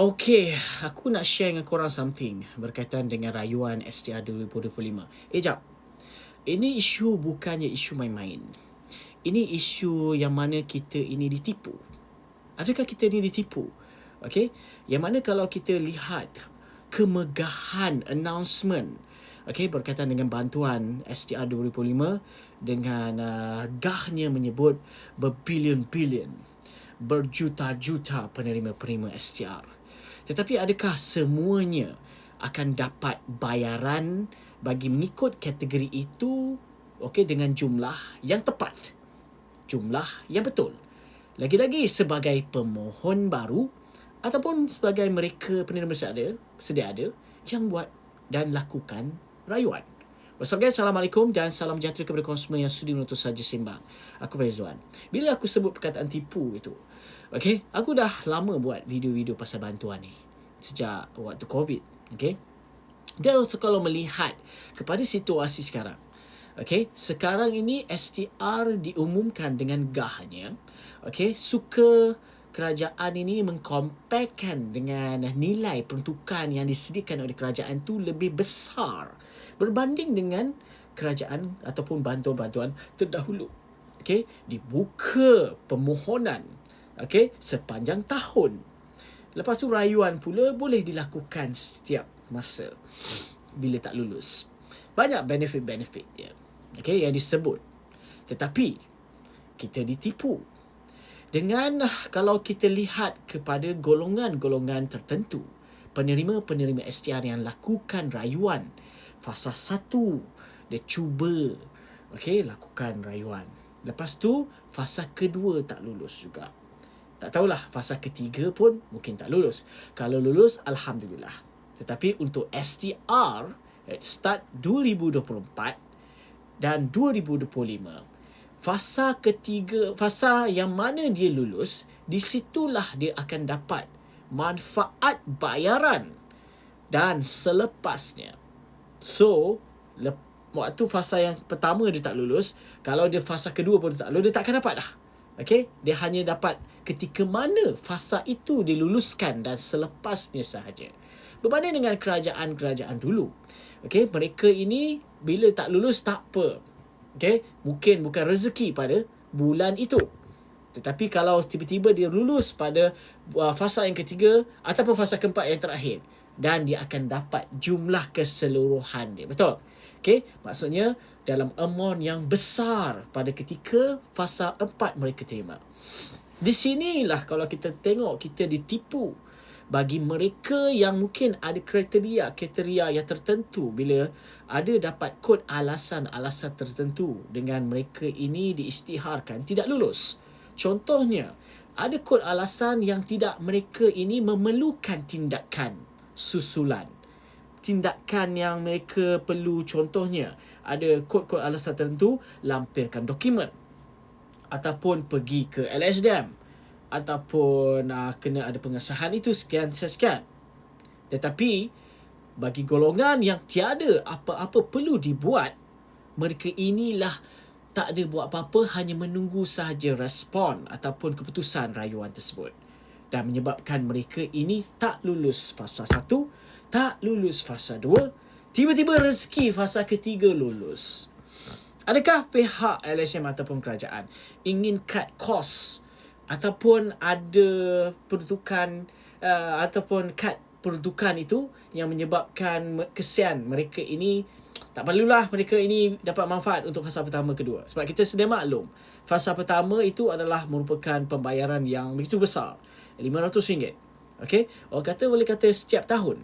Okay, aku nak share dengan korang something berkaitan dengan rayuan STR 2025. Eh, jap. Ini isu bukannya isu main-main. Ini isu yang mana kita ini ditipu. Adakah kita ini ditipu? Okay, yang mana kalau kita lihat kemegahan announcement okay, berkaitan dengan bantuan STR 2025 dengan uh, gahnya menyebut berbilion-bilion berjuta-juta penerima-penerima STR. Tetapi adakah semuanya akan dapat bayaran bagi mengikut kategori itu okey dengan jumlah yang tepat. Jumlah yang betul. Lagi-lagi sebagai pemohon baru ataupun sebagai mereka penerima sedia, sedia ada yang buat dan lakukan rayuan. Wassalamualaikum dan salam sejahtera kepada konsumen yang sudi menonton saja sembang. Aku Faizwan. Bila aku sebut perkataan tipu itu, Okay, aku dah lama buat video-video pasal bantuan ni sejak waktu COVID. Okay, dan kalau melihat kepada situasi sekarang, okay, sekarang ini STR diumumkan dengan gahnya, okay, suka kerajaan ini mengkompakkan dengan nilai peruntukan yang disediakan oleh kerajaan itu lebih besar berbanding dengan kerajaan ataupun bantuan-bantuan terdahulu. Okay, dibuka permohonan okey sepanjang tahun. Lepas tu rayuan pula boleh dilakukan setiap masa bila tak lulus. Banyak benefit-benefit dia okey yang disebut. Tetapi kita ditipu dengan kalau kita lihat kepada golongan-golongan tertentu penerima-penerima STR yang lakukan rayuan fasa satu dia cuba okey lakukan rayuan lepas tu fasa kedua tak lulus juga tak tahulah fasa ketiga pun mungkin tak lulus. Kalau lulus, Alhamdulillah. Tetapi untuk STR, start 2024 dan 2025, fasa ketiga, fasa yang mana dia lulus, di situlah dia akan dapat manfaat bayaran dan selepasnya. So, waktu fasa yang pertama dia tak lulus, kalau dia fasa kedua pun tak lulus, dia tak akan dapat dah. Okay, dia hanya dapat ketika mana fasa itu diluluskan dan selepasnya sahaja. Berbanding dengan kerajaan-kerajaan dulu. Okay, mereka ini bila tak lulus tak apa. Okay, mungkin bukan rezeki pada bulan itu. Tetapi kalau tiba-tiba dia lulus pada uh, fasa yang ketiga ataupun fasa keempat yang terakhir dan dia akan dapat jumlah keseluruhan dia. Betul? Okay, maksudnya dalam amount yang besar pada ketika fasa empat mereka terima. Di sinilah kalau kita tengok kita ditipu bagi mereka yang mungkin ada kriteria-kriteria yang tertentu bila ada dapat kod alasan-alasan tertentu dengan mereka ini diistiharkan tidak lulus. Contohnya, ada kod alasan yang tidak mereka ini memerlukan tindakan susulan tindakan yang mereka perlu contohnya ada kod-kod alasan tertentu lampirkan dokumen ataupun pergi ke LSDM ataupun uh, kena ada pengesahan itu sekian sekian tetapi bagi golongan yang tiada apa-apa perlu dibuat mereka inilah tak ada buat apa-apa hanya menunggu sahaja respon ataupun keputusan rayuan tersebut dan menyebabkan mereka ini tak lulus fasa satu tak lulus fasa 2, tiba-tiba rezeki fasa ketiga lulus. Adakah pihak LSM ataupun kerajaan ingin cut cost ataupun ada peruntukan uh, ataupun cut peruntukan itu yang menyebabkan kesian mereka ini. Tak perlulah mereka ini dapat manfaat untuk fasa pertama kedua. Sebab kita sedia maklum fasa pertama itu adalah merupakan pembayaran yang begitu besar. RM500 okey orang kata boleh kata setiap tahun.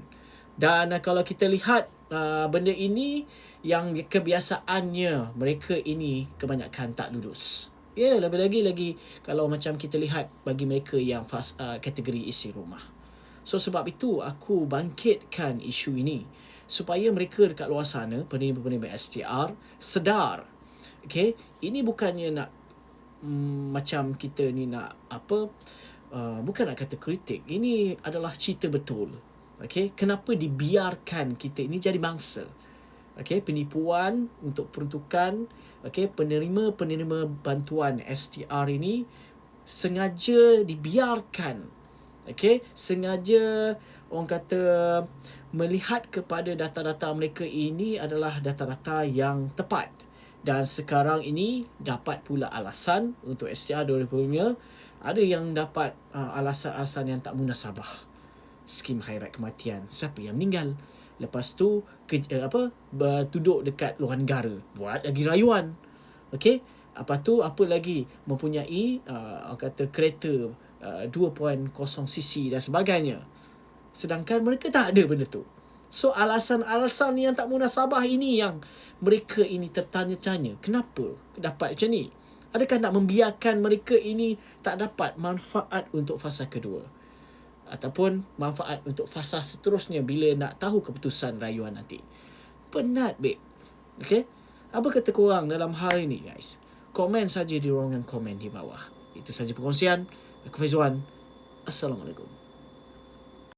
Dan uh, kalau kita lihat uh, benda ini yang kebiasaannya mereka ini kebanyakan tak lulus. Ya, lebih lagi lagi kalau macam kita lihat bagi mereka yang fast, uh, kategori isi rumah. So sebab itu aku bangkitkan isu ini supaya mereka dekat luar sana penerima-penerima STR sedar. Okay, ini bukannya nak mm, macam kita ni nak apa uh, bukan nak kata kritik. Ini adalah cerita betul. Okey, kenapa dibiarkan kita ini jadi mangsa? Okey, penipuan untuk peruntukan okey, penerima-penerima bantuan STR ini sengaja dibiarkan Okay, sengaja orang kata melihat kepada data-data mereka ini adalah data-data yang tepat. Dan sekarang ini dapat pula alasan untuk STR 2005 ada yang dapat uh, alasan-alasan yang tak munasabah. Skim khairat kematian, siapa yang meninggal? Lepas tu ke, uh, apa duduk dekat luar negara, buat lagi rayuan. Okey, apa tu apa lagi? Mempunyai uh, kata kereta uh, 2.0 cc dan sebagainya. Sedangkan mereka tak ada benda tu. So alasan-alasan yang tak munasabah ini yang mereka ini tertanya-tanya kenapa dapat macam ni? Adakah nak membiarkan mereka ini tak dapat manfaat untuk fasa kedua ataupun manfaat untuk fasa seterusnya bila nak tahu keputusan rayuan nanti penat babe okay apa kata korang dalam hal ini guys komen saja di ruangan komen di bawah. Itu saja perkongsian. Aku Faizwan. Assalamualaikum.